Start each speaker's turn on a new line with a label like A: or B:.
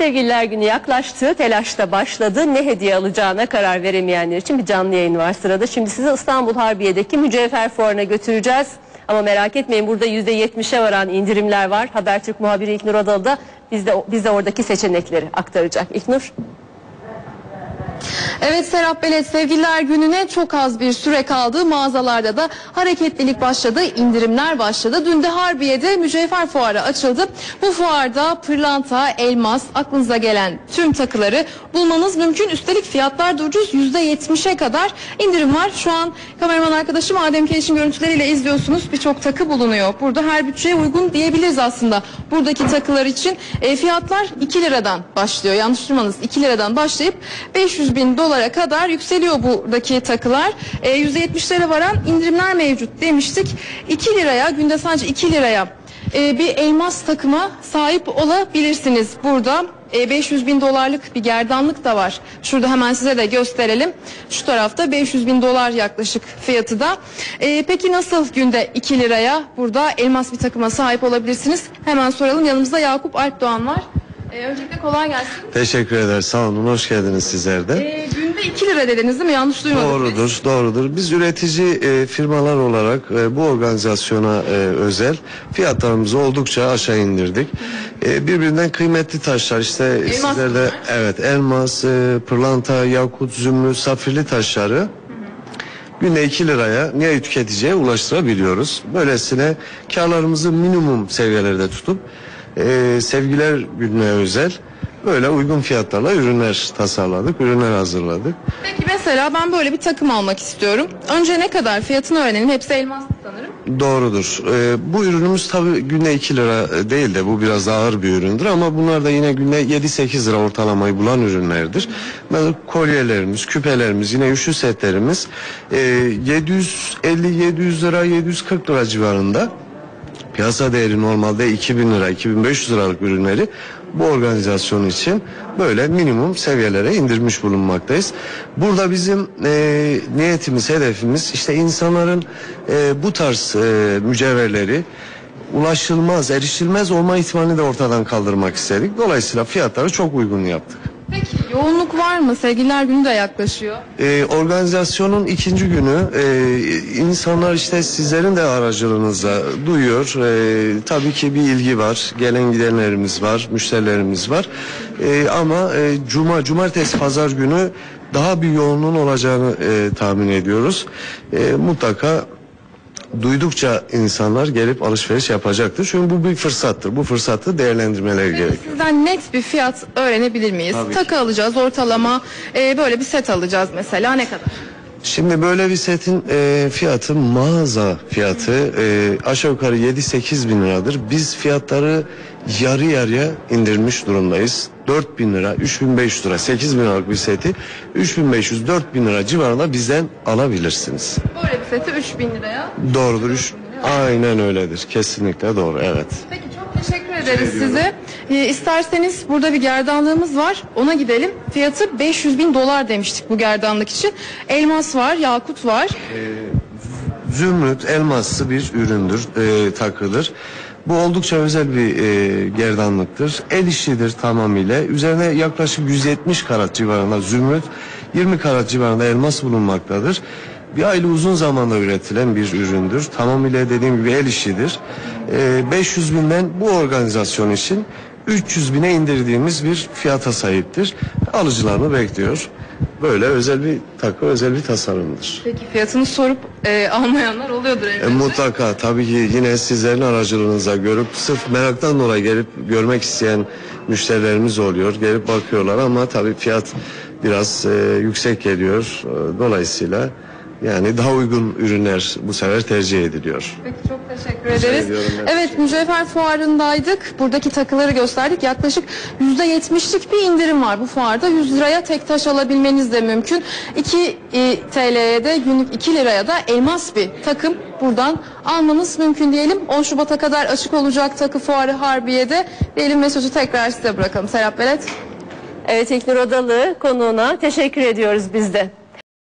A: Sevgililer günü yaklaştı, telaş da başladı. Ne hediye alacağına karar veremeyenler için bir canlı yayın var sırada. Şimdi sizi İstanbul Harbiye'deki mücevher fuarına götüreceğiz. Ama merak etmeyin burada %70'e varan indirimler var. Habertürk muhabiri İlknur Adalı da bizde, bize oradaki seçenekleri aktaracak. İlknur.
B: Evet Serap Belet sevgililer gününe çok az bir süre kaldı. Mağazalarda da hareketlilik başladı, indirimler başladı. Dün de Harbiye'de mücevher fuarı açıldı. Bu fuarda pırlanta, elmas, aklınıza gelen tüm takıları bulmanız mümkün. Üstelik fiyatlar da ucuz. %70'e kadar indirim var. Şu an kameraman arkadaşım Adem Keleş'in görüntüleriyle izliyorsunuz. Birçok takı bulunuyor. Burada her bütçeye uygun diyebiliriz aslında. Buradaki takılar için e, fiyatlar 2 liradan başlıyor. Yanlış duymanız 2 liradan başlayıp 500 bin dolara kadar yükseliyor buradaki takılar. E, %70'lere varan indirimler mevcut demiştik. 2 liraya günde sadece 2 liraya e, bir elmas takıma sahip olabilirsiniz burada. E, 500 bin dolarlık bir gerdanlık da var. Şurada hemen size de gösterelim. Şu tarafta 500 bin dolar yaklaşık fiyatı da. E, peki nasıl günde 2 liraya burada elmas bir takıma sahip olabilirsiniz? Hemen soralım. Yanımızda Yakup Alpdoğan var. E, öncelikle kolay gelsin.
C: Teşekkür eder. Sağ olun. Hoş geldiniz sizler de.
B: E, günde 2 lira dediniz değil mi? Yanlış duymadık. biz.
C: Doğrudur, doğrudur. Biz üretici e, firmalar olarak e, bu organizasyona e, özel fiyatlarımızı oldukça aşağı indirdik. E, birbirinden kıymetli taşlar işte sizler de evet elmas, e, pırlanta, yakut, zümrüt, safirli taşları günde 2 liraya nihayet tüketiciye ulaştırabiliyoruz. Böylesine karlarımızı minimum seviyelerde tutup e, sevgiler gününe özel böyle uygun fiyatlarla ürünler tasarladık, ürünler hazırladık.
B: Peki mesela ben böyle bir takım almak istiyorum. Önce ne kadar fiyatını öğrenelim. Hepsi elmas sanırım.
C: Doğrudur. Ee, bu ürünümüz tabii günde 2 lira değil de bu biraz ağır bir üründür ama bunlar da yine günde 7-8 lira ortalamayı bulan ürünlerdir. Mesela kolyelerimiz, küpelerimiz, yine üçlü setlerimiz e, 750-700 lira, 740 lira civarında. Piyasa değeri normalde 2000 lira, 2500 liralık ürünleri bu organizasyon için böyle minimum seviyelere indirmiş bulunmaktayız. Burada bizim e, niyetimiz, hedefimiz işte insanların e, bu tarz e, mücevherleri ulaşılmaz, erişilmez olma ihtimalini de ortadan kaldırmak istedik. Dolayısıyla fiyatları çok uygun yaptık.
B: Peki yoğunluk var mı? Sevgililer günü de yaklaşıyor.
C: Ee, organizasyonun ikinci günü e, insanlar işte sizlerin de aracılığınızla duyuyor. E, tabii ki bir ilgi var. Gelen gidenlerimiz var, müşterilerimiz var. E, ama e, cuma, cumartesi, pazar günü daha bir yoğunluğun olacağını e, tahmin ediyoruz. E, mutlaka duydukça insanlar gelip alışveriş yapacaktır. Çünkü bu bir fırsattır. Bu fırsatı değerlendirmeleri gerekiyor.
B: Sizden net bir fiyat öğrenebilir miyiz?
C: Tabii ki.
B: Takı alacağız ortalama e, böyle bir set alacağız mesela ne kadar?
C: Şimdi böyle bir setin e, fiyatı mağaza fiyatı e, aşağı yukarı 7-8 bin liradır. Biz fiyatları yarı yarıya indirmiş durumdayız. 4 bin lira, 3500 lira, 8 bin liralık bir seti 3500-4 bin lira civarında bizden alabilirsiniz.
B: Böyle bir seti 3000 liraya.
C: Doğrudur. Üç, aynen öyledir. Kesinlikle doğru. Evet.
B: Peki teşekkür ederiz size. E, isterseniz burada bir gerdanlığımız var ona gidelim. Fiyatı 500 bin dolar demiştik bu gerdanlık için. Elmas var, yakut var.
C: Zümrüt elmaslı bir üründür, e, takıdır. Bu oldukça özel bir e, gerdanlıktır. El işidir tamamıyla. Üzerine yaklaşık 170 karat civarında zümrüt, 20 karat civarında elmas bulunmaktadır. Bir aylı uzun zamanda üretilen bir üründür. Tamamıyla dediğim gibi el işidir. E, 500 binden bu organizasyon için 300 bine indirdiğimiz bir fiyata sahiptir. Alıcılarını bekliyor. Böyle özel bir takı, özel bir tasarımdır.
B: Peki fiyatını sorup e, almayanlar oluyordur
C: E,
B: elbette.
C: mutlaka tabii ki yine sizlerin aracılığınıza görüp sırf meraktan dolayı gelip görmek isteyen müşterilerimiz oluyor. Gelip bakıyorlar ama tabii fiyat biraz e, yüksek geliyor. E, dolayısıyla yani daha uygun ürünler bu sefer tercih ediliyor.
B: Peki çok teşekkür ederiz.
C: ediyorum ben.
B: Evet mücevher fuarındaydık. Buradaki takıları gösterdik. Yaklaşık %70'lik bir indirim var bu fuarda. 100 liraya tek taş alabilmeniz de mümkün. 2 TL'ye de günlük 2 liraya da elmas bir takım buradan almanız mümkün diyelim. 10 Şubat'a kadar açık olacak takı fuarı Harbiye'de. Diyelim ve sözü tekrar size bırakalım. Serap Belet.
A: Evet İlknur Adalı konuğuna teşekkür ediyoruz biz de.